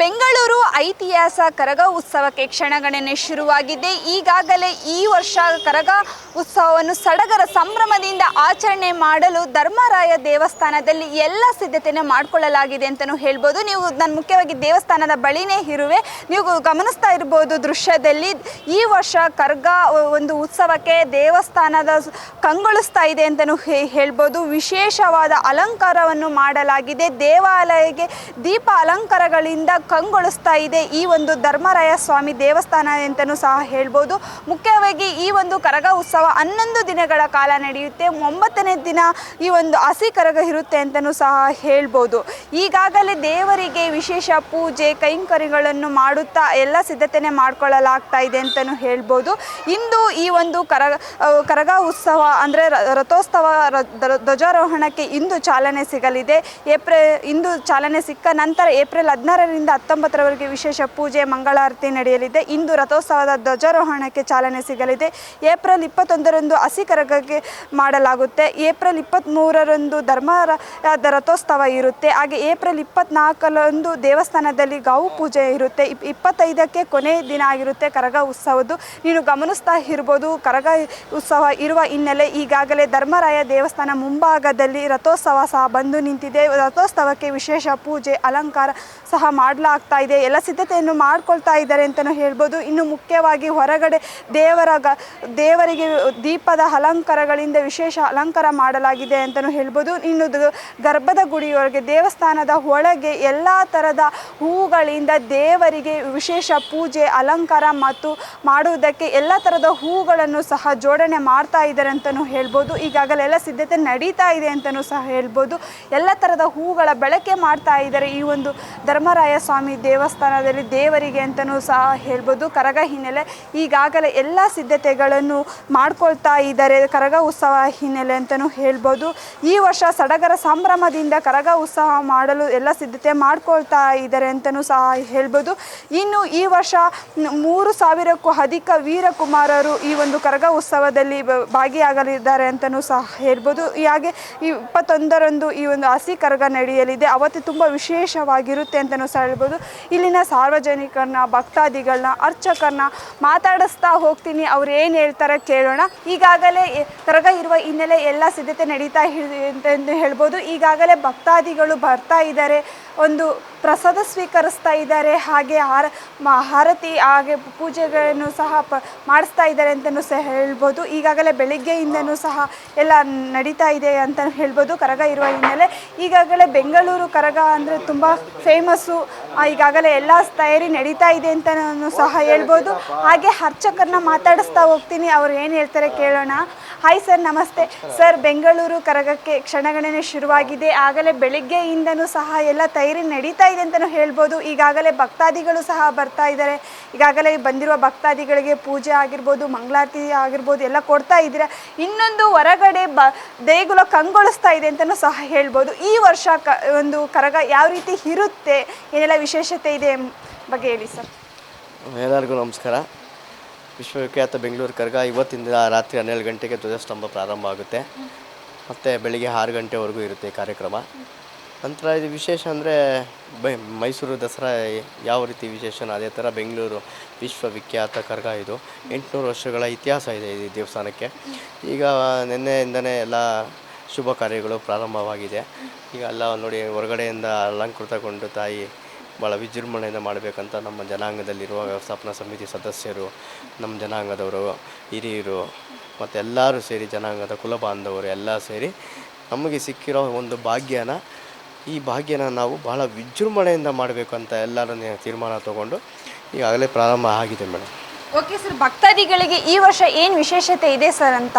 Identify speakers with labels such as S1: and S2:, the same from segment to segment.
S1: ಬೆಂಗಳೂರು ಐತಿಹಾಸ ಕರಗ ಉತ್ಸವಕ್ಕೆ ಕ್ಷಣಗಣನೆ ಶುರುವಾಗಿದೆ. ಈಗಾಗಲೇ ಈ ವರ್ಷ ಕರಗ ಉತ್ಸವವನ್ನು ಸಡಗರ ಸಂಭ್ರಮದಿಂದ ಆಚರಣೆ ಮಾಡಲು ಧರ್ಮರಾಯ ದೇವಸ್ಥಾನದಲ್ಲಿ ಎಲ್ಲ ಸಿದ್ಧತೆಯನ್ನು ಮಾಡಿಕೊಳ್ಳಲಾಗಿದೆ ಅಂತಲೂ ಹೇಳ್ಬೋದು. ನೀವು ನಾನು ಮುಖ್ಯವಾಗಿ ದೇವಸ್ಥಾನದ ಬಳಿನೇ ಇರುವೆ. ನೀವು ಗಮನಿಸ್ತಾ ಇರ್ಬೋದು ದೃಶ್ಯದಲ್ಲಿ ಈ ವರ್ಷ ಕರ್ಗ ಒಂದು ಉತ್ಸವಕ್ಕೆ ದೇವಸ್ಥಾನದ ಕಂಗೊಳಿಸ್ತಾ ಇದೆ ಅಂತಲೂ ಹೇಳ್ಬೋದು. ವಿಶೇಷವಾದ ಅಲಂಕಾರವನ್ನು ಮಾಡಲಾಗಿದೆ. ದೇವಾಲಯಕ್ಕೆ ದೀಪ ಅಲಂಕಾರಗಳಿಂದ ಕಂಗೊಳಿಸ್ತಾ ಇದೆ ಈ ಒಂದು ಧರ್ಮರಾಯ ಸ್ವಾಮಿ ದೇವಸ್ಥಾನ ಅಂತಲೂ ಸಹ ಹೇಳ್ಬೋದು. ಮುಖ್ಯವಾಗಿ ಈ ಒಂದು ಕರಗ ಉತ್ಸವ ಹನ್ನೊಂದು ದಿನಗಳ ಕಾಲ ನಡೆಯುತ್ತೆ. ಒಂಬತ್ತನೇ ದಿನ ಈ ಒಂದು ಹಸಿ ಕರಗ ಇರುತ್ತೆ ಅಂತಲೂ ಸಹ ಹೇಳ್ಬೋದು. ಈಗಾಗಲೇ ದೇವರಿಗೆ ವಿಶೇಷ ಪೂಜೆ, ಕೈಂಕರ್ಯಗಳನ್ನು ಮಾಡುತ್ತಾ ಎಲ್ಲ ಸಿದ್ಧತೆನೆ ಮಾಡಿಕೊಳ್ಳಲಾಗ್ತಾ ಇದೆ ಅಂತಲೂ ಹೇಳ್ಬೋದು. ಇಂದು ಈ ಒಂದು ಕರಗ ಕರಗ ಉತ್ಸವ ಅಂದರೆ ರಥೋತ್ಸವ ಧ್ವಜಾರೋಹಣಕ್ಕೆ ಇಂದು ಚಾಲನೆ ಸಿಗಲಿದೆ. ಏಪ್ರಿಲ್, ಇಂದು ಚಾಲನೆ ಸಿಕ್ಕ ನಂತರ ಏಪ್ರಿಲ್ ಹದಿನಾರರಿಂದ ಹತ್ತೊಂಬತ್ತರವರೆಗೆ ವಿಶೇಷ ಪೂಜೆ, ಮಂಗಳಾರತಿ ನಡೆಯಲಿದೆ. ಇಂದು ರಥೋತ್ಸವದ ಧ್ವಜಾರೋಹಣಕ್ಕೆ ಚಾಲನೆ ಸಿಗಲಿದೆ. ಏಪ್ರಿಲ್ ಇಪ್ಪತ್ತೊಂದರಂದು ಹಸಿ ಕರಗಕ್ಕೆ ಮಾಡಲಾಗುತ್ತೆ. ಏಪ್ರಿಲ್ ಇಪ್ಪತ್ತ್ಮೂರರಂದು ಧರ್ಮರಾಯದ ರಥೋತ್ಸವ ಇರುತ್ತೆ. ಹಾಗೆ ಏಪ್ರಿಲ್ ಇಪ್ಪತ್ನಾಲ್ಕರಂದು ದೇವಸ್ಥಾನದಲ್ಲಿ ಗೌ ಪೂಜೆ ಇರುತ್ತೆ. ಇಪ್ ಇಪ್ಪತ್ತೈದಕ್ಕೆ ಕೊನೆಯ ದಿನ ಆಗಿರುತ್ತೆ ಕರಗ ಉತ್ಸವದ್ದು. ನೀನು ಗಮನಿಸ್ತಾ ಇರ್ಬೋದು, ಕರಗ ಉತ್ಸವ ಇರುವ ಹಿನ್ನೆಲೆ ಈಗಾಗಲೇ ಧರ್ಮರಾಯ ದೇವಸ್ಥಾನ ಮುಂಭಾಗದಲ್ಲಿ ರಥೋತ್ಸವ ಸಹ ಬಂದು ನಿಂತಿದೆ. ರಥೋತ್ಸವಕ್ಕೆ ವಿಶೇಷ ಪೂಜೆ, ಅಲಂಕಾರ ಸಹ ಮಾಡಲಾಗ್ತಾ ಇದೆ, ಎಲ್ಲ ಸಿದ್ಧತೆಯನ್ನು ಮಾಡ್ಕೊಳ್ತಾ ಇದ್ದಾರೆ ಅಂತಲೂ ಹೇಳ್ಬೋದು. ಇನ್ನು ಮುಖ್ಯವಾಗಿ ಹೊರಗಡೆ ದೇವರ ದೇವರಿಗೆ ದೀಪದ ಅಲಂಕಾರಗಳಿಂದ ವಿಶೇಷ ಅಲಂಕಾರ ಮಾಡಲಾಗಿದೆ ಅಂತಲೂ ಹೇಳ್ಬೋದು. ಇನ್ನು ಗರ್ಭದ ಗುಡಿಯೊಳಗೆ, ದೇವಸ್ಥಾನದ ಒಳಗೆ ಎಲ್ಲ ಥರದ ಹೂಗಳಿಂದ ದೇವರಿಗೆ ವಿಶೇಷ ಪೂಜೆ, ಅಲಂಕಾರ ಮತ್ತು ಮಾಡುವುದಕ್ಕೆ ಎಲ್ಲ ಥರದ ಹೂಗಳನ್ನು ಸಹ ಜೋಡಣೆ ಮಾಡ್ತಾ ಇದ್ದಾರೆ ಅಂತಲೂ ಹೇಳ್ಬೋದು. ಈಗಾಗಲೇ ಎಲ್ಲ ಸಿದ್ಧತೆ ನಡೀತಾ ಇದೆ ಅಂತಲೂ ಸಹ ಹೇಳ್ಬೋದು. ಎಲ್ಲ ಥರದ ಹೂಗಳ ಬಳಕೆ ಮಾಡ್ತಾ ಇದ್ದಾರೆ ಈ ಒಂದು ಧರ್ಮರಾಯ ಸ್ವಾಮಿ ದೇವಸ್ಥಾನದಲ್ಲಿ ದೇವರಿಗೆ ಅಂತಲೂ ಸಹ ಹೇಳ್ಬೋದು. ಕರಗ ಹಿನ್ನೆಲೆ ಈಗಾಗಲೇ ಎಲ್ಲ ಸಿದ್ಧತೆಗಳನ್ನು ಮಾಡ್ಕೊಳ್ತಾ ಇದ್ದಾರೆ. ಕರಗ ಉತ್ಸವ ಹಿನ್ನೆಲೆ ಅಂತಲೂ ಹೇಳ್ಬೋದು. ಈ ವರ್ಷ ಸಡಗರ ಸಂಭ್ರಮದಿಂದ ಕರಗ ಉತ್ಸವ ಮಾಡಲು ಎಲ್ಲ ಸಿದ್ಧತೆ ಮಾಡ್ಕೊಳ್ತಾ ಇದ್ದಾರೆ ಅಂತಲೂ ಸಹ ಹೇಳ್ಬೋದು. ಇನ್ನು ಈ ವರ್ಷ ಮೂರು ಸಾವಿರಕ್ಕೂ ಅಧಿಕ ವೀರಕುಮಾರರು ಈ ಒಂದು ಕರಗ ಉತ್ಸವದಲ್ಲಿ ಭಾಗಿಯಾಗಲಿದ್ದಾರೆ ಅಂತಲೂ ಸಹ ಹೇಳ್ಬೋದು. ಹಾಗೆ ಇಪ್ಪತ್ತೊಂದರಂದು ಈ ಒಂದು ಹಸಿ ಕರಗ ನಡೆಯಲಿದೆ. ಅವತ್ತು ತುಂಬ ವಿಶೇಷವಾಗಿರುತ್ತೆ ಅಂತಲೂ ಸಹ ಹೇಳ್ಬೋದು. ಇಲ್ಲಿನ ಸಾರ್ವಜನಿಕರನ್ನ ಭಕ್ತಾದಿಗಳನ್ನ ಅರ್ಚಕರನ್ನ ಮಾತಾಡಿಸ್ತಾ ಹೋಗ್ತೀನಿ. ಅವ್ರು ಏನು ಹೇಳ್ತಾರೆ ಕೇಳೋಣ. ಈಗಾಗಲೇ ತರಗ ಇರುವ ಹಿನ್ನೆಲೆ ಎಲ್ಲ ಸಿದ್ಧತೆ ನಡೀತಾ ಅಂತ ಹೇಳ್ಬೋದು. ಈಗಾಗಲೇ ಭಕ್ತಾದಿಗಳು ಬರ್ತಾ ಇದ್ದಾರೆ. ಒಂದು ಪ್ರಸಾದ ಸ್ವೀಕರಿಸ್ತಾ ಇದ್ದಾರೆ. ಹಾಗೆ ಹಾರ ಹಾರತಿ, ಹಾಗೆ ಪೂಜೆಗಳನ್ನು ಸಹ ಪ, ಮಾಡಿಸ್ತಾ ಇದ್ದಾರೆ ಅಂತಲೂ ಸಹ ಹೇಳ್ಬೋದು. ಈಗಾಗಲೇ ಬೆಳಿಗ್ಗೆಯಿಂದನೂ ಸಹ ಎಲ್ಲ ನಡೀತಾ ಇದೆ ಅಂತ ಹೇಳ್ಬೋದು. ಕರಗ ಇರುವ ಹಿನ್ನೆಲೆ. ಈಗಾಗಲೇ ಬೆಂಗಳೂರು ಕರಗ ಅಂದರೆ ತುಂಬ ಫೇಮಸ್ಸು ಈಗಾಗಲೇ ಎಲ್ಲ ತಯಾರಿ ನಡೀತಾ ಇದೆ ಅಂತ ನಾನು ಸಹ ಹೇಳ್ಬೋದು. ಹಾಗೆ ಅರ್ಚಕರನ್ನ ಮಾತಾಡಿಸ್ತಾ ಹೋಗ್ತೀನಿ. ಅವ್ರು ಏನು ಹೇಳ್ತಾರೆ ಕೇಳೋಣ. ಹಾಯ್ ಸರ್ ನಮಸ್ತೆ. ಸರ್ ಬೆಂಗಳೂರು ಕರಗಕ್ಕೆ ಕ್ಷಣಗಣನೆ ಶುರುವಾಗಿದೆ. ಆಗಲೇ ಬೆಳಿಗ್ಗೆಯಿಂದನೂ ಸಹ ಎಲ್ಲ ತಯಾರಿ ನಡೀತಾ ಇದೆ ಅಂತಲೂ ಹೇಳ್ಬೋದು. ಈಗಾಗಲೇ ಭಕ್ತಾದಿಗಳು ಸಹ ಬರ್ತಾ ಇದ್ದಾರೆ. ಈಗಾಗಲೇ ಬಂದಿರುವ ಭಕ್ತಾದಿಗಳಿಗೆ ಪೂಜೆ ಆಗಿರ್ಬೋದು, ಮಂಗಳಾರತಿ ಆಗಿರ್ಬೋದು, ಎಲ್ಲ ಕೊಡ್ತಾ ಇದ್ದೀರಾ. ಇನ್ನೊಂದು ಹೊರಗಡೆ ಬ, ದೇಗುಲ ಕಂಗೊಳಿಸ್ತಾ ಇದೆ ಅಂತಲೂ ಸಹ ಹೇಳ್ಬೋದು. ಈ ವರ್ಷ ಕ, ಒಂದು ಕರಗ ಯಾವ ರೀತಿ ಇರುತ್ತೆ? ಏನೆಲ್ಲ ವಿಶೇಷತೆ ಇದೆ ಬಗ್ಗೆ ಹೇಳಿ ಸರ್
S2: ಎಲ್ಲರಿಗೂ ನಮಸ್ಕಾರ. ವಿಶ್ವವಿಖ್ಯಾತ ಬೆಂಗಳೂರು ಕರ್ಗ ಇವತ್ತಿಂದ ರಾತ್ರಿ ಹನ್ನೆರಡು ಗಂಟೆಗೆ ಧ್ವಜಸ್ತಂಭ ಪ್ರಾರಂಭ ಆಗುತ್ತೆ. ಮತ್ತು ಬೆಳಿಗ್ಗೆ ಆರು ಗಂಟೆವರೆಗೂ ಇರುತ್ತೆ ಕಾರ್ಯಕ್ರಮ. ನಂತರ ಇದು ವಿಶೇಷ ಅಂದರೆ ಬೈ, ಮೈಸೂರು ದಸರಾ ಯಾವ ರೀತಿ ವಿಶೇಷನೋ ಅದೇ ಥರ ಬೆಂಗಳೂರು ವಿಶ್ವವಿಖ್ಯಾತ ಕರ್ಗ ಇದು. ಎಂಟುನೂರು ವರ್ಷಗಳ ಇತಿಹಾಸ ಇದೆ ಈ ದೇವಸ್ಥಾನಕ್ಕೆ. ಈಗ ನಿನ್ನೆಯಿಂದನೇ ಎಲ್ಲ ಶುಭ ಕಾರ್ಯಗಳು ಪ್ರಾರಂಭವಾಗಿದೆ. ಈಗ ಎಲ್ಲ ನೋಡಿ, ಹೊರಗಡೆಯಿಂದ ಅಲಂಕೃತಗೊಂಡು ತಾಯಿ ಭಾಳ ವಿಜೃಂಭಣೆಯಿಂದ ಮಾಡಬೇಕಂತ ನಮ್ಮ ಜನಾಂಗದಲ್ಲಿರುವ ವ್ಯವಸ್ಥಾಪನಾ ಸಮಿತಿ ಸದಸ್ಯರು ನಮ್ಮ ಜನಾಂಗದವರು ಹಿರಿಯರು ಮತ್ತು ಎಲ್ಲರೂ ಸೇರಿ ಜನಾಂಗದ ಕುಲ ಬಾಂಧವರು ಎಲ್ಲ ಸೇರಿ ನಮಗೆ ಸಿಕ್ಕಿರೋ ಒಂದು ಭಾಗ್ಯನ ಈ ಭಾಗ್ಯನ ನಾವು ಬಹಳ ವಿಜೃಂಭಣೆಯಿಂದ ಮಾಡಬೇಕು ಅಂತ ಎಲ್ಲರೂ ತೀರ್ಮಾನ ತಗೊಂಡು ಈಗಾಗಲೇ ಪ್ರಾರಂಭ ಆಗಿದೆ ಮೇಡಮ್
S1: ಓಕೆ ಸರ್ ಭಕ್ತಾದಿಗಳಿಗೆ ಈ ವರ್ಷ ಏನು ವಿಶೇಷತೆ ಇದೆ ಸರ್ ಅಂತ?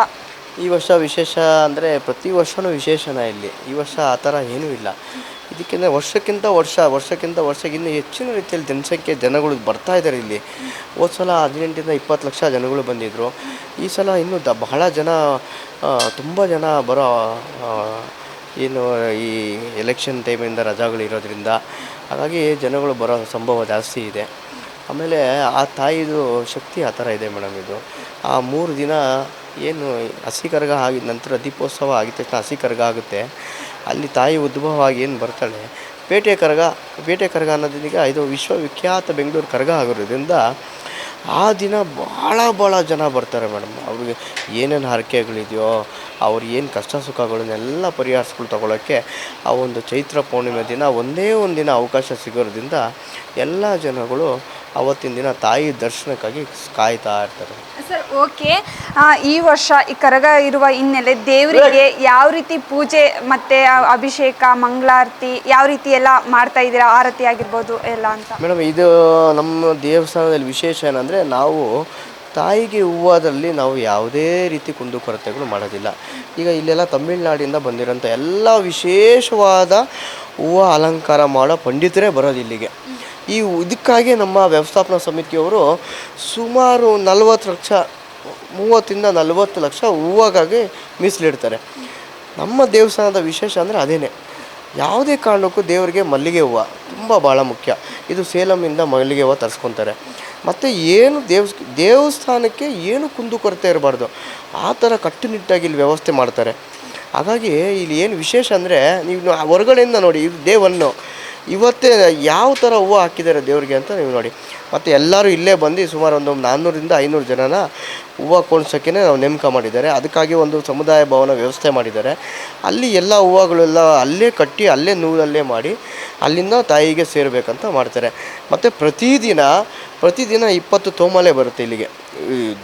S2: ಈ ವರ್ಷ ವಿಶೇಷ ಅಂದರೆ ಪ್ರತಿ ವರ್ಷವೂ ವಿಶೇಷನ ಇಲ್ಲಿ. ಈ ವರ್ಷ ಆ ಥರ ಏನೂ ಇಲ್ಲ. ಇದಕ್ಕಿಂತ ವರ್ಷಕ್ಕಿಂತ ವರ್ಷ, ವರ್ಷಕ್ಕಿಂತ ವರ್ಷಕ್ಕಿಂತ ಹೆಚ್ಚಿನ ರೀತಿಯಲ್ಲಿ ಜನಸಂಖ್ಯೆ ಜನಗಳು ಬರ್ತಾ ಇದ್ದಾರೆ ಇಲ್ಲಿ. ಹೋದ ಸಲ ಹದಿನೆಂಟರಿಂದ ಇಪ್ಪತ್ತು ಲಕ್ಷ ಜನಗಳು ಬಂದಿದ್ದರು ಈ ಸಲ ಇನ್ನೂ ದ ಬಹಳ ಜನ ತುಂಬ ಜನ ಬರೋ ಏನು ಈ ಎಲೆಕ್ಷನ್ ಟೈಮಿಂದ ರಜಾಗಳು ಇರೋದ್ರಿಂದ ಹಾಗಾಗಿ ಜನಗಳು ಬರೋ ಸಂಭವ ಜಾಸ್ತಿ ಇದೆ. ಆಮೇಲೆ ಆ ತಾಯಿದು ಶಕ್ತಿ ಆ ಥರ ಇದೆ ಮೇಡಮ್ ಇದು. ಆ ಮೂರು ದಿನ ಏನು ಹಸಿ ಕರ್ಗ ಆಗಿದ ನಂತರ ದೀಪೋತ್ಸವ ಆಗಿದ ತಕ್ಷಣ ಹಸಿ ಕರ್ಗ ಆಗುತ್ತೆ. ಅಲ್ಲಿ ತಾಯಿ ಉದ್ಭವವಾಗಿ ಏನು ಬರ್ತಾಳೆ? ಪೇಟೆ ಕರಗ ಪೇಟೆ ಕರಗ ಅನ್ನೋದೀಗ ಇದು ವಿಶ್ವವಿಖ್ಯಾತ ಬೆಂಗಳೂರು ಕರಗ ಆಗಿರೋದ್ರಿಂದ ಆ ದಿನ ಭಾಳ ಭಾಳ ಜನ ಬರ್ತಾರೆ ಮೇಡಮ್. ಅವ್ರಿಗೆ ಏನೇನು ಹರಕೆಗಳಿದೆಯೋ, ಅವ್ರು ಏನು ಕಷ್ಟ ಸುಖಗಳನ್ನೆಲ್ಲ ಪರಿಹಾರಿಸ್ಕೊಂಡು ತಗೊಳ್ಳೋಕ್ಕೆ ಆ ಒಂದು ಚೈತ್ರ ಪೂರ್ಣಿಮೆ ದಿನ ಒಂದೇ ಒಂದು ದಿನ ಅವಕಾಶ ಸಿಗೋದ್ರಿಂದ ಎಲ್ಲ ಜನಗಳು ಅವತ್ತಿನ ದಿನ ತಾಯಿ ದರ್ಶನಕ್ಕಾಗಿ ಕಾಯ್ತಾ ಇರ್ತಾರೆ.
S1: Sir okay. ಈ ವರ್ಷ ಈ ಕರಗ ಇರುವ ಹಿನ್ನೆಲೆ ದೇವರಿಗೆ ಯಾವ ರೀತಿ ಪೂಜೆ ಮತ್ತೆ ಆ ಅಭಿಷೇಕ ಮಂಗಳಾರತಿ ಯಾವ ರೀತಿ ಎಲ್ಲ ಮಾಡ್ತಾ ಇದ್ದೀರಾ? ಆರತಿ ಆಗಿರ್ಬೋದು ಎಲ್ಲ ಅಂತ.
S2: ಮೇಡಮ್ ಇದು ನಮ್ಮ ದೇವಸ್ಥಾನದಲ್ಲಿ ವಿಶೇಷ ಏನಂದರೆ ನಾವು ತಾಯಿಗೆ ಹೂವದಲ್ಲಿ ನಾವು ಯಾವುದೇ ರೀತಿ ಕುಂದುಕೊರತೆಗಳು ಮಾಡೋದಿಲ್ಲ. ಈಗ ಇಲ್ಲೆಲ್ಲ ತಮಿಳ್ನಾಡಿಂದ ಬಂದಿರೋಂಥ ಎಲ್ಲ ವಿಶೇಷವಾದ ಹೂವು ಅಲಂಕಾರ ಮಾಡೋ ಪಂಡಿತರೇ ಬರೋದು ಇಲ್ಲಿಗೆ. ಈ ಇದಕ್ಕಾಗಿ ನಮ್ಮ ವ್ಯವಸ್ಥಾಪನಾ ಸಮಿತಿಯವರು ಸುಮಾರು ನಲವತ್ತು ಲಕ್ಷ ಮೂವತ್ತಿಂದ ನಲವತ್ತು ಲಕ್ಷ ಹೂವಾಗಾಗಿ ಮೀಸಲಿಡ್ತಾರೆ. ನಮ್ಮ ದೇವಸ್ಥಾನದ ವಿಶೇಷ ಅಂದರೆ ಅದೇನೆ. ಯಾವುದೇ ಕಾರಣಕ್ಕೂ ದೇವರಿಗೆ ಮಲ್ಲಿಗೆ ಹೂವು ತುಂಬ ಭಾಳ ಮುಖ್ಯ. ಇದು ಸೇಲಮಿಂದ ಮಲ್ಲಿಗೆ ಹೂವು ತರಿಸ್ಕೊತಾರೆ. ಮತ್ತು ಏನು ದೇವಸ್, ದೇವಸ್ಥಾನಕ್ಕೆ ಏನು ಕುಂದುಕೊರತೆ ಇರಬಾರ್ದು, ಆ ಥರ ಕಟ್ಟುನಿಟ್ಟಾಗಿ ಇಲ್ಲಿ ವ್ಯವಸ್ಥೆ ಮಾಡ್ತಾರೆ. ಹಾಗಾಗಿ ಇಲ್ಲಿ ಏನು ವಿಶೇಷ ಅಂದರೆ ನೀವು ಹೊರಗಡೆಯಿಂದ ನೋಡಿ, ಇದು ದೇವನ್ನು ಇವತ್ತೇ ಯಾವ ಥರ ಹೂವು ಹಾಕಿದ್ದಾರೆ ದೇವರಿಗೆ ಅಂತ ನೀವು ನೋಡಿ. ಮತ್ತು ಎಲ್ಲರೂ ಇಲ್ಲೇ ಬಂದು ಸುಮಾರು ಒಂದು ನಾನ್ನೂರಿಂದ ಐನೂರು ಜನನ ಹೂವು ಕೊಂಡ್ಸೋಕ್ಕೆ ನಾವು ನೇಮಕ ಮಾಡಿದ್ದಾರೆ. ಅದಕ್ಕಾಗಿ ಒಂದು ಸಮುದಾಯ ಭವನ ವ್ಯವಸ್ಥೆ ಮಾಡಿದ್ದಾರೆ. ಅಲ್ಲಿ ಎಲ್ಲ ಹೂವುಗಳೆಲ್ಲ ಅಲ್ಲೇ ಕಟ್ಟಿ, ಅಲ್ಲೇ ನೂಲಲ್ಲೇ ಮಾಡಿ ಅಲ್ಲಿಂದ ತಾಯಿಗೆ ಸೇರಬೇಕಂತ ಮಾಡ್ತಾರೆ. ಮತ್ತು ಪ್ರತಿದಿನ ಪ್ರತಿದಿನ ಇಪ್ಪತ್ತು ತೋಮಾಲೆ ಬರುತ್ತೆ ಇಲ್ಲಿಗೆ.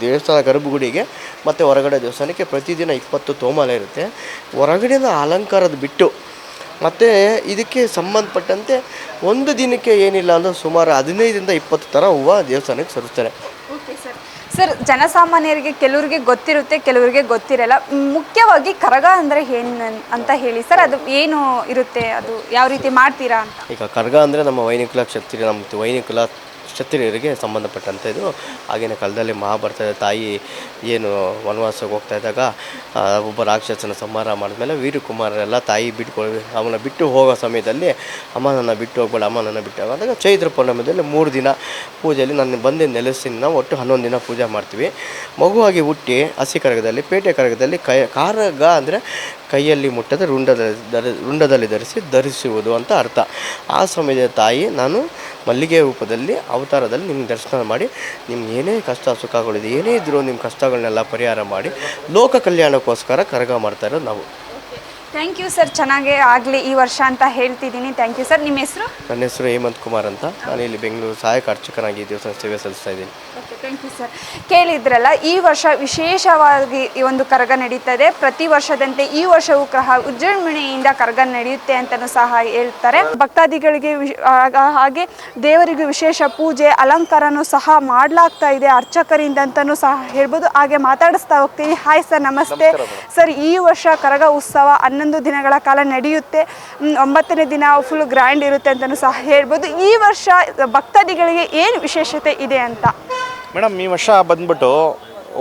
S2: ದೇವಸ್ಥಾನ ಗರ್ಭಗುಡಿಗೆ ಮತ್ತು ಹೊರಗಡೆ ದೇವಸ್ಥಾನಕ್ಕೆ ಪ್ರತಿದಿನ ಇಪ್ಪತ್ತು ತೋಮಾಲೆ ಇರುತ್ತೆ. ಹೊರಗಡೆಯಿಂದ ಅಲಂಕಾರದ ಬಿಟ್ಟು ಮತ್ತು ಇದಕ್ಕೆ ಸಂಬಂಧಪಟ್ಟಂತೆ ಒಂದು ದಿನಕ್ಕೆ ಏನಿಲ್ಲ ಅಂದ್ರೆ ಸುಮಾರು ಹದಿನೈದರಿಂದ ಇಪ್ಪತ್ತು ಥರ ಹೂವು ದೇವಸ್ಥಾನಕ್ಕೆ ಸರಿಸ್ತಾರೆ.
S1: ಓಕೆ ಸರ್ ಸರ್ ಜನಸಾಮಾನ್ಯರಿಗೆ ಕೆಲವರಿಗೆ ಗೊತ್ತಿರುತ್ತೆ ಕೆಲವರಿಗೆ ಗೊತ್ತಿರಲ್ಲ. ಮುಖ್ಯವಾಗಿ ಕರಗ ಅಂದರೆ ಏನು ಅಂತ ಹೇಳಿ. ಸರ್ ಅದು ಏನು ಇರುತ್ತೆ? ಅದು ಯಾವ ರೀತಿ ಮಾಡ್ತೀರಾ ಅಂತ?
S2: ಈಗ ಕರಗ ಅಂದರೆ ನಮ್ಮ ವೈನಿಕುಲ ಕ್ಷತ್ರಿಯ ನಮ್ಮ ವೈನಿಕುಲ ಕ್ಷತ್ರಿಯರಿಗೆ ಸಂಬಂಧಪಟ್ಟಂಥದ್ದು ಆಗಿನ ಕಾಲದಲ್ಲಿ ಮಹಾಭಾರತದ ತಾಯಿ ಏನು ವನವಾಸಕ್ಕೆ ಹೋಗ್ತಾ ಇದ್ದಾಗ ಒಬ್ಬ ರಾಕ್ಷಸನ ಸಂಹಾರ ಮಾಡಿದ್ಮೇಲೆ ವೀರಕುಮಾರರೆಲ್ಲ ತಾಯಿ ಬಿಟ್ಕೊಳ್ಳಿ ಅವನ ಬಿಟ್ಟು ಹೋಗೋ ಸಮಯದಲ್ಲಿ ಅಮ್ಮ ನನ್ನ ಬಿಟ್ಟು ಹೋಗ್ಬೇಡ ಅಮ್ಮ ನನ್ನ ಬಿಟ್ಟು ಹೋಗೋದಾಗ ಚೈತ್ರ ಪೌರ್ಣಮಿದಲ್ಲಿ ಮೂರು ದಿನ ಪೂಜೆಯಲ್ಲಿ ನಾನು ಬಂದು ನೆಲೆಸಿನ ಒಟ್ಟು ಹನ್ನೊಂದು ದಿನ ಪೂಜೆ ಮಾಡ್ತೀವಿ. ಮಗುವಾಗಿ ಹುಟ್ಟಿ ಹಸಿ ಕರಗದಲ್ಲಿ, ಪೇಟೆ ಕರಗದಲ್ಲಿ ಕೈ, ಕಾರಗ ಅಂದರೆ ಕೈಯಲ್ಲಿ ಮುಟ್ಟದ ರುಂಡದಲ್ಲಿ ಧರ ರುಂಡದಲ್ಲಿ ಧರಿಸಿ ಧರಿಸುವುದು ಅಂತ ಅರ್ಥ. ಆ ಸಮಯದ ತಾಯಿ ನಾನು ಮಲ್ಲಿಗೆ ರೂಪದಲ್ಲಿ ಅವತಾರದಲ್ಲಿ ನಿಮ್ಗೆ ದರ್ಶನ ಮಾಡಿ ನಿಮ್ಗೆ ಏನೇ ಕಷ್ಟ ಸುಖಗಳಿದೆ ಏನೇ ಇದ್ದರೂ ನಿಮ್ಮ ಕಷ್ಟಗಳನ್ನೆಲ್ಲ ಪರಿಹಾರ ಮಾಡಿ ಲೋಕ ಕಲ್ಯಾಣಕ್ಕೋಸ್ಕರ ಕರಗ ಮಾಡ್ತಾ ಇರೋದು ನಾವು.
S1: ಥ್ಯಾಂಕ್ ಯು ಸರ್ ಚೆನ್ನಾಗೇ ಆಗಲಿ ಈ ವರ್ಷ ಅಂತ ಹೇಳ್ತಿದ್ದೀನಿ. ಥ್ಯಾಂಕ್ ಯು ಸರ್ ನಿಮ್ಮ ಹೆಸರು?
S2: ನನ್ನ ಹೆಸರು ಹೇಮಂತ್ ಕುಮಾರ್ ಅಂತ. ನಾನು ಇಲ್ಲಿ ಬೆಂಗಳೂರು ಸಹಾಯಕ ಅರ್ಚಕನಾಗಿ ದೇವಸ್ಥಾನ ಸೇವೆ ಸಲ್ಲಿಸ್ತಾ ಇದ್ದೀನಿ.
S1: ಥ್ಯಾಂಕ್ ಯು ಸರ್ ಕೇಳಿದ್ರಲ್ಲ ಈ ವರ್ಷ ವಿಶೇಷವಾಗಿ ಈ ಒಂದು ಕರಗ ನಡೀತದೆ. ಪ್ರತಿ ವರ್ಷದಂತೆ ಈ ವರ್ಷವೂ ಸಹ ವಿಜೃಂಭಣೆಯಿಂದ ಕರಗ ನಡೆಯುತ್ತೆ ಅಂತಲೂ ಸಹ ಹೇಳ್ತಾರೆ. ಭಕ್ತಾದಿಗಳಿಗೆ ಹಾಗೆ ದೇವರಿಗೆ ವಿಶೇಷ ಪೂಜೆ ಅಲಂಕಾರನೂ ಸಹ ಮಾಡಲಾಗ್ತಾ ಇದೆ. ಅರ್ಚಕರಿಂದ ಅಂತಲೂ ಸಹ ಹೇಳ್ಬೋದು. ಹಾಗೆ ಮಾತಾಡಿಸ್ತಾ ಹೋಗ್ತೀನಿ. ಹಾಯ್ ಸರ್ ನಮಸ್ತೆ. ಸರ್ ಈ ವರ್ಷ ಕರಗ ಉತ್ಸವ ಹನ್ನೊಂದು ದಿನಗಳ ಕಾಲ ನಡೆಯುತ್ತೆ. ಒಂಬತ್ತನೇ ದಿನ ಫುಲ್ ಗ್ರ್ಯಾಂಡ್ ಇರುತ್ತೆ ಅಂತಲೂ ಸಹ ಹೇಳ್ಬೋದು. ಈ ವರ್ಷ ಭಕ್ತಾದಿಗಳಿಗೆ ಏನು ವಿಶೇಷತೆ ಇದೆ ಅಂತ?
S3: ಮೇಡಮ್, ಈ ವರ್ಷ ಬಂದ್ಬಿಟ್ಟು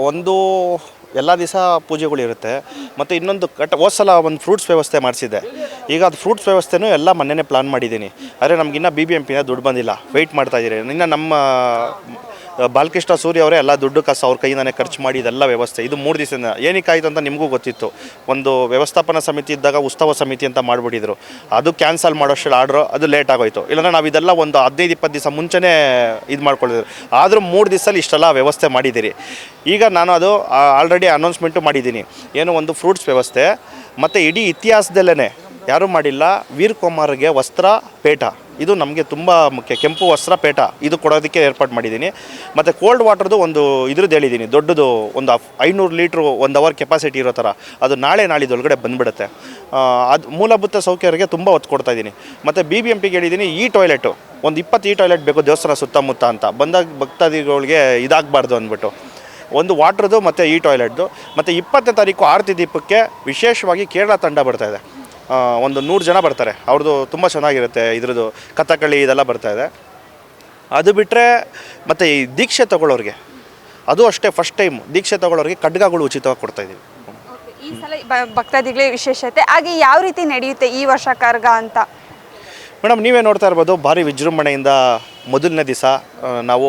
S3: ಒಂದು ಎಲ್ಲ ದಿವಸ ಪೂಜೆಗಳಿರುತ್ತೆ ಮತ್ತು ಇನ್ನೊಂದು ಕಟ್ ಹೋದ ಸಲ ಒಂದು ಫ್ರೂಟ್ಸ್ ವ್ಯವಸ್ಥೆ ಮಾಡಿಸಿದ್ದೆ. ಈಗ ಅದು ಫ್ರೂಟ್ಸ್ ವ್ಯವಸ್ಥೆನೂ ಎಲ್ಲ ಮೊನ್ನೆನೇ ಪ್ಲಾನ್ ಮಾಡಿದ್ದೀನಿ. ಆದರೆ ನಮಗಿನ್ನ ಬಿ ಬಿ ಎಂ ಪಿನ ದುಡ್ಡು ಬಂದಿಲ್ಲ. ವೆಯ್ಟ್ ಮಾಡ್ತಾ ಇನ್ನು ನಮ್ಮ ಬಾಲಕೃಷ್ಣ ಸೂರ್ಯ ಅವರೇ ಎಲ್ಲ ದುಡ್ಡು ಕಾಸು ಅವ್ರ ಕೈಯಿಂದನೇ ಖರ್ಚು ಮಾಡಿ ಇದೆಲ್ಲ ವ್ಯವಸ್ಥೆ. ಇದು ಮೂರು ದಿವಸದಿಂದ ಏನಕ್ಕಾಯ್ತು ಅಂತ ನಿಮಗೂ ಗೊತ್ತಿತ್ತು. ಒಂದು ವ್ಯವಸ್ಥಾಪನಾ ಸಮಿತಿ ಇದ್ದಾಗ ಉತ್ಸವ ಸಮಿತಿ ಅಂತ ಮಾಡಿಬಿಟ್ಟಿದ್ರು. ಅದು ಕ್ಯಾನ್ಸಲ್ ಮಾಡೋಷ್ಟು ಆರ್ಡ್ರು, ಅದು ಲೇಟ್ ಆಗೋಯ್ತು. ಇಲ್ಲಾಂದ್ರೆ ನಾವು ಇದೆಲ್ಲ ಒಂದು ಹದಿನೈದು, ಇಪ್ಪತ್ತು ದಿವಸ ಮುಂಚೆನೇ ಇದು ಮಾಡ್ಕೊಳ್ತಿದ್ರು. ಆದರೂ ಮೂರು ದಿವಸದಲ್ಲಿ ಇಷ್ಟೆಲ್ಲ ವ್ಯವಸ್ಥೆ ಮಾಡಿದ್ದೀರಿ. ಈಗ ನಾನು ಅದು ಆಲ್ರೆಡಿ ಅನೌನ್ಸ್ಮೆಂಟು ಮಾಡಿದ್ದೀನಿ. ಏನು ಒಂದು ಫ್ರೂಟ್ಸ್ ವ್ಯವಸ್ಥೆ, ಮತ್ತು ಇಡೀ ಇತಿಹಾಸದಲ್ಲೇ ಯಾರೂ ಮಾಡಿಲ್ಲ. ವೀರ್ ಕುಮಾರ್ಗೆ ವಸ್ತ್ರ, ಪೇಟ. ಇದು ನಮಗೆ ತುಂಬ ಮುಖ್ಯ. ಕೆಂಪು ವಸ್ತ್ರ ಪೇಟ ಇದು ಕೊಡೋದಕ್ಕೆ ಏರ್ಪಾಡು ಮಾಡಿದ್ದೀನಿ ಮತ್ತು ಕೋಲ್ಡ್ ವಾಟರ್ದು ಒಂದು ಇದ್ರದ್ದು ಹೇಳಿದ್ದೀನಿ ದೊಡ್ಡದು ಒಂದು ಐನೂರು ಲೀಟ್ರು ಒಂದು ಅವರ್ ಕೆಪಾಸಿಟಿ ಇರೋ ಥರ. ಅದು ನಾಳೆ ನಾಳಿದೊಳಗಡೆ ಬಂದುಬಿಡುತ್ತೆ. ಅದು ಮೂಲಭೂತ ಸೌಕರ್ಯಕ್ಕೆ ತುಂಬ ಒತ್ತು ಕೊಡ್ತಾ ಇದ್ದೀನಿ ಮತ್ತು ಬಿ ಬಿ ಎಂ ಹೇಳಿದ್ದೀನಿ ಈ ಟಾಯ್ಲೆಟು ಒಂದು ಇಪ್ಪತ್ತು ಈ ಟಾಯ್ಲೆಟ್ ಬೇಕು ದೇವಸ್ಥಾನ ಸುತ್ತಮುತ್ತ ಅಂತ. ಬಂದಾಗ ಭಕ್ತಾದಿಗಳಿಗೆ ಇದಾಗಬಾರ್ದು ಅಂದ್ಬಿಟ್ಟು. ಒಂದು ವಾಟ್ರದ್ದು ಮತ್ತು ಈ ಟಾಯ್ಲೆಟ್ದು ಮತ್ತು ಇಪ್ಪತ್ತನೇ ತಾರೀಕು ಆರತಿ ದೀಪಕ್ಕೆ ವಿಶೇಷವಾಗಿ ಕೇರಳ ತಂಡ ಬರ್ತಾ ಇದೆ. ಆ, ಒಂದು ನೂರು ಜನ ಬರ್ತಾರೆ. ಅವ್ರದ್ದು ತುಂಬ ಚೆನ್ನಾಗಿರುತ್ತೆ ಇದ್ರದ್ದು. ಕಥಕಳಿ ಇದೆಲ್ಲ ಬರ್ತಾ ಇದೆ. ಅದು ಬಿಟ್ಟರೆ ಮತ್ತು ಈ ದೀಕ್ಷೆ ತಗೊಳ್ಳೋರಿಗೆ ಅದು ಅಷ್ಟೇ ಫಸ್ಟ್ ಟೈಮ್ ದೀಕ್ಷೆ ತಗೊಳ್ಳೋರಿಗೆ ಖಡ್ಗಗಳು ಉಚಿತವಾಗಿ ಕೊಡ್ತಾ ಇದ್ದೀವಿ.
S1: ಈ ಸಲ ಭಕ್ತಾದಿಗಳೇ ವಿಶೇಷತೆ ಹಾಗೆ ಯಾವ ರೀತಿ ನಡೆಯುತ್ತೆ ಈ ವರ್ಷ ಕರ್ಗ ಅಂತ?
S3: ಮೇಡಮ್ ನೀವೇ ನೋಡ್ತಾ ಇರ್ಬೋದು ಭಾರಿ ವಿಜೃಂಭಣೆಯಿಂದ ಮೊದಲನೇ ದಿವಸ ನಾವು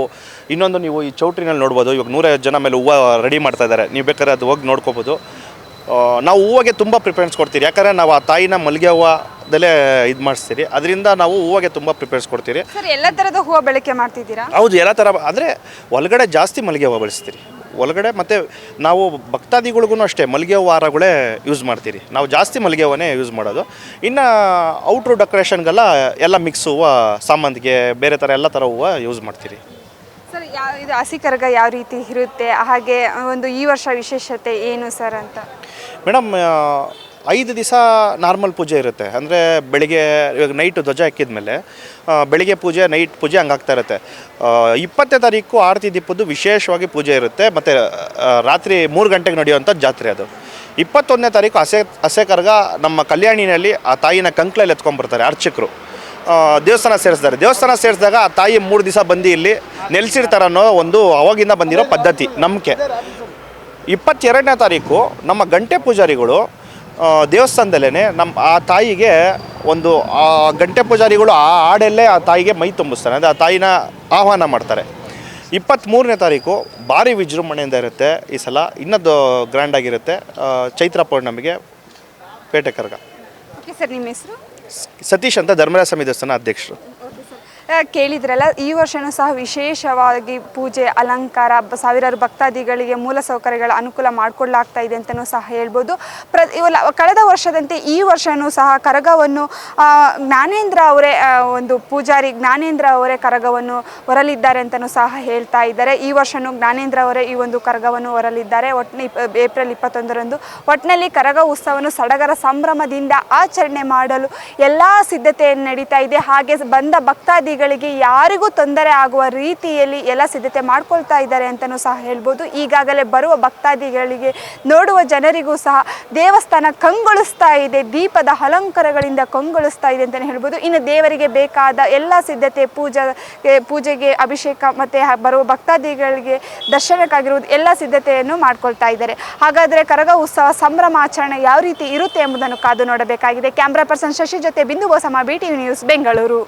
S3: ಇನ್ನೊಂದು ನೀವು ಈ ಚೌಟ್ರಿನಲ್ಲಿ ನೋಡ್ಬೋದು ಇವಾಗ ನೂರೈವತ್ತು ಜನ ಮೇಲೆ ಹೂವು ರೆಡಿ ಮಾಡ್ತಾ ಇದ್ದಾರೆ. ನೀವು ಬೇಕಾದ್ರೆ ಅದು ಹೋಗಿ ನೋಡ್ಕೋಬೋದು. ನಾವು ಹೂವಿಗೆ ತುಂಬ ಪ್ರಿಫರೆನ್ಸ್ ಕೊಡ್ತೀರಿ. ಯಾಕಂದರೆ ನಾವು ಆ ತಾಯಿನ ಮಲ್ಲಿಗೆ ಹೂವದಲ್ಲೇ ಇದು ಮಾಡಿಸ್ತೀರಿ. ಅದರಿಂದ ನಾವು ಹೂವಿಗೆ ತುಂಬ ಪ್ರಿಫರೆನ್ಸ್ ಕೊಡ್ತೀರಿ.
S1: ಸರ್ ಎಲ್ಲ ಥರದ ಹೂವು ಬಳಕೆ ಮಾಡ್ತಿದ್ದೀರಾ?
S3: ಹೌದು ಎಲ್ಲ ಥರ ಅಂದರೆ ಒಳಗಡೆ ಜಾಸ್ತಿ ಮಲ್ಲಿಗೆ ಹೂವು ಬಳಸ್ತೀರಿ. ಒಳಗಡೆ ಮತ್ತು ನಾವು ಭಕ್ತಾದಿಗಳಿಗೂ ಅಷ್ಟೇ ಮಲ್ಲಿಗೆ ಹೂವು ಹಾರಗಳೇ ಯೂಸ್ ಮಾಡ್ತೀರಿ. ನಾವು ಜಾಸ್ತಿ ಮಲ್ಲಿಗೆ ಹೂವನೇ ಯೂಸ್ ಮಾಡೋದು. ಇನ್ನು ಔಟ್ರು ಡೆಕೋರೇಷನ್ಗೆಲ್ಲ ಎಲ್ಲ ಮಿಕ್ಸ್ ಹೂವು ಸಾಮಂತಿಗೆ ಬೇರೆ ಥರ ಎಲ್ಲ ಥರ ಹೂವು ಯೂಸ್ ಮಾಡ್ತೀರಿ.
S1: ಸರ್ ಯಾವ ಇದು ಹಸಿ ಕರಗ ಯಾವ ರೀತಿ ಇರುತ್ತೆ? ಹಾಗೆ ಒಂದು ಈ ವರ್ಷ ವಿಶೇಷತೆ ಏನು ಸರ್ ಅಂತ?
S3: ಮೇಡಮ್ ಐದು ದಿವಸ ನಾರ್ಮಲ್ ಪೂಜೆ ಇರುತ್ತೆ. ಅಂದರೆ ಬೆಳಿಗ್ಗೆ, ಇವಾಗ ನೈಟು ಧ್ವಜ ಹಾಕಿದ್ಮೇಲೆ ಮೇಲೆ ಬೆಳಿಗ್ಗೆ ಪೂಜೆ ನೈಟ್ ಪೂಜೆ ಹಂಗಾಗ್ತಾ ಇರುತ್ತೆ. ಇಪ್ಪತ್ತೇ ಇಪ್ಪತ್ತನೇ ತಾರೀಕು ಆರತಿ ದೀಪದ್ದು ವಿಶೇಷವಾಗಿ ಪೂಜೆ ಇರುತ್ತೆ. ಮತ್ತು ರಾತ್ರಿ ಮೂರು ಗಂಟೆಗೆ ನಡೆಯುವಂಥ ಜಾತ್ರೆ ಅದು. ಇಪ್ಪತ್ತೊಂದನೇ ತಾರೀಕು ಹಸೆ ಹಸೆ ಕರ್ಗ ನಮ್ಮ ಕಲ್ಯಾಣಿನಲ್ಲಿ ಆ ತಾಯಿನ ಕಂಕ್ಳಲ್ಲಿ ಎತ್ಕೊಂಡ್ಬರ್ತಾರೆ ಅರ್ಚಕರು. ದೇವಸ್ಥಾನ ಸೇರಿಸ್ತಾರೆ. ದೇವಸ್ಥಾನ ಸೇರಿಸಿದಾಗ ಆ ತಾಯಿ ಮೂರು ದಿವಸ ಬಂದು ಇಲ್ಲಿ ನೆಲೆಸಿರ್ತಾರೆ ಅನ್ನೋ ಒಂದು ಅವಾಗಿಂದ ಬಂದಿರೋ ಪದ್ಧತಿ, ನಂಬಿಕೆ. ಇಪ್ಪತ್ತೆರಡನೇ ತಾರೀಕು ನಮ್ಮ ಗಂಟೆ ಪೂಜಾರಿಗಳು ದೇವಸ್ಥಾನದಲ್ಲೇ ನಮ್ಮ ಆ ತಾಯಿಗೆ ಒಂದು ಆ ಗಂಟೆ ಪೂಜಾರಿಗಳು ಆ ಹಾಡಲ್ಲೇ ಆ ತಾಯಿಗೆ ಮೈ ತುಂಬಿಸ್ತಾರೆ. ಅಂದರೆ ಆ ತಾಯಿನ ಆಹ್ವಾನ ಮಾಡ್ತಾರೆ. ಇಪ್ಪತ್ತ್ಮೂರನೇ ತಾರೀಕು ಭಾರಿ ವಿಜೃಂಭಣೆಯಿಂದ ಇರುತ್ತೆ ಈ ಸಲ. ಇನ್ನೊಂದು ಗ್ರ್ಯಾಂಡಾಗಿರುತ್ತೆ ಚೈತ್ರ ಪೌರ್ಣಮಿಗೆ ಪೇಟೆ ಕರ್ಗ.
S1: ಓಕೆ ಸರ್ ನಿಮ್ಮ ಹೆಸರು?
S3: ಸತೀಶ್ ಅಂತ ಧರ್ಮರಾಜ ಸ್ವಾಮಿ ದೇವಸ್ಥಾನ ಅಧ್ಯಕ್ಷರು.
S1: ಕೇಳಿದ್ರಲ್ಲ, ಈ ವರ್ಷನೂ ಸಹ ವಿಶೇಷವಾಗಿ ಪೂಜೆ, ಅಲಂಕಾರ ಸಾವಿರಾರು ಭಕ್ತಾದಿಗಳಿಗೆ ಮೂಲ ಸೌಕರ್ಯಗಳ ಅನುಕೂಲ ಮಾಡಿಕೊಡ್ಲಾಗ್ತಾ ಇದೆ ಅಂತಲೂ ಸಹ ಹೇಳ್ಬೋದು. ಪ್ರ ಕಳೆದ ವರ್ಷದಂತೆ ಈ ವರ್ಷವೂ ಸಹ ಕರಗವನ್ನು ಜ್ಞಾನೇಂದ್ರ ಅವರೇ ಒಂದು ಪೂಜಾರಿ ಜ್ಞಾನೇಂದ್ರ ಅವರೇ ಕರಗವನ್ನು ಹೊರಲಿದ್ದಾರೆ ಅಂತಲೂ ಸಹ ಹೇಳ್ತಾ ಇದ್ದಾರೆ. ಈ ವರ್ಷನೂ ಜ್ಞಾನೇಂದ್ರ ಅವರೇ ಈ ಒಂದು ಕರಗವನ್ನು ಹೊರಲಿದ್ದಾರೆ. ಒಟ್ಟಿನ ಏಪ್ರಿಲ್ ಇಪ್ಪತ್ತೊಂದರಂದು ಒಟ್ಟಿನಲ್ಲಿ ಕರಗ ಉತ್ಸವವನ್ನು ಸಡಗರ ಸಂಭ್ರಮದಿಂದ ಆಚರಣೆ ಮಾಡಲು ಎಲ್ಲ ಸಿದ್ಧತೆಯನ್ನು ನಡೀತಾ ಇದೆ. ಹಾಗೆ ಬಂದ ಭಕ್ತಾದಿಗಳಿಗೆ ಯಾರಿಗೂ ತೊಂದರೆ ಆಗುವ ರೀತಿಯಲ್ಲಿ ಎಲ್ಲ ಸಿದ್ಧತೆ ಮಾಡ್ಕೊಳ್ತಾ ಇದ್ದಾರೆ ಅಂತಲೂ ಸಹ ಹೇಳ್ಬೋದು. ಈಗಾಗಲೇ ಬರುವ ಭಕ್ತಾದಿಗಳಿಗೆ ನೋಡುವ ಜನರಿಗೂ ಸಹ ದೇವಸ್ಥಾನ ಕಂಗೊಳಿಸ್ತಾ ಇದೆ, ದೀಪದ ಅಲಂಕಾರಗಳಿಂದ ಕಂಗೊಳಿಸ್ತಾ ಇದೆ ಅಂತಲೇ ಹೇಳ್ಬೋದು. ಇನ್ನು ದೇವರಿಗೆ ಬೇಕಾದ ಎಲ್ಲ ಸಿದ್ಧತೆ, ಪೂಜೆ ಪೂಜೆಗೆ ಅಭಿಷೇಕ ಮತ್ತು ಬರುವ ಭಕ್ತಾದಿಗಳಿಗೆ ದರ್ಶನಕ್ಕಾಗಿರುವುದು ಎಲ್ಲ ಸಿದ್ಧತೆಯನ್ನು ಮಾಡ್ಕೊಳ್ತಾ ಇದ್ದಾರೆ. ಹಾಗಾದರೆ ಕರಗ ಉತ್ಸವ ಸಂಭ್ರಮಾಚರಣೆ ಯಾವ ರೀತಿ ಇರುತ್ತೆ ಎಂಬುದನ್ನು ಕಾದು ನೋಡಬೇಕಾಗಿದೆ. ಕ್ಯಾಮ್ರಾ ಪರ್ಸನ್ ಶಶಿ ಜೊತೆ Bindu Bosamma B T news Bengaluru.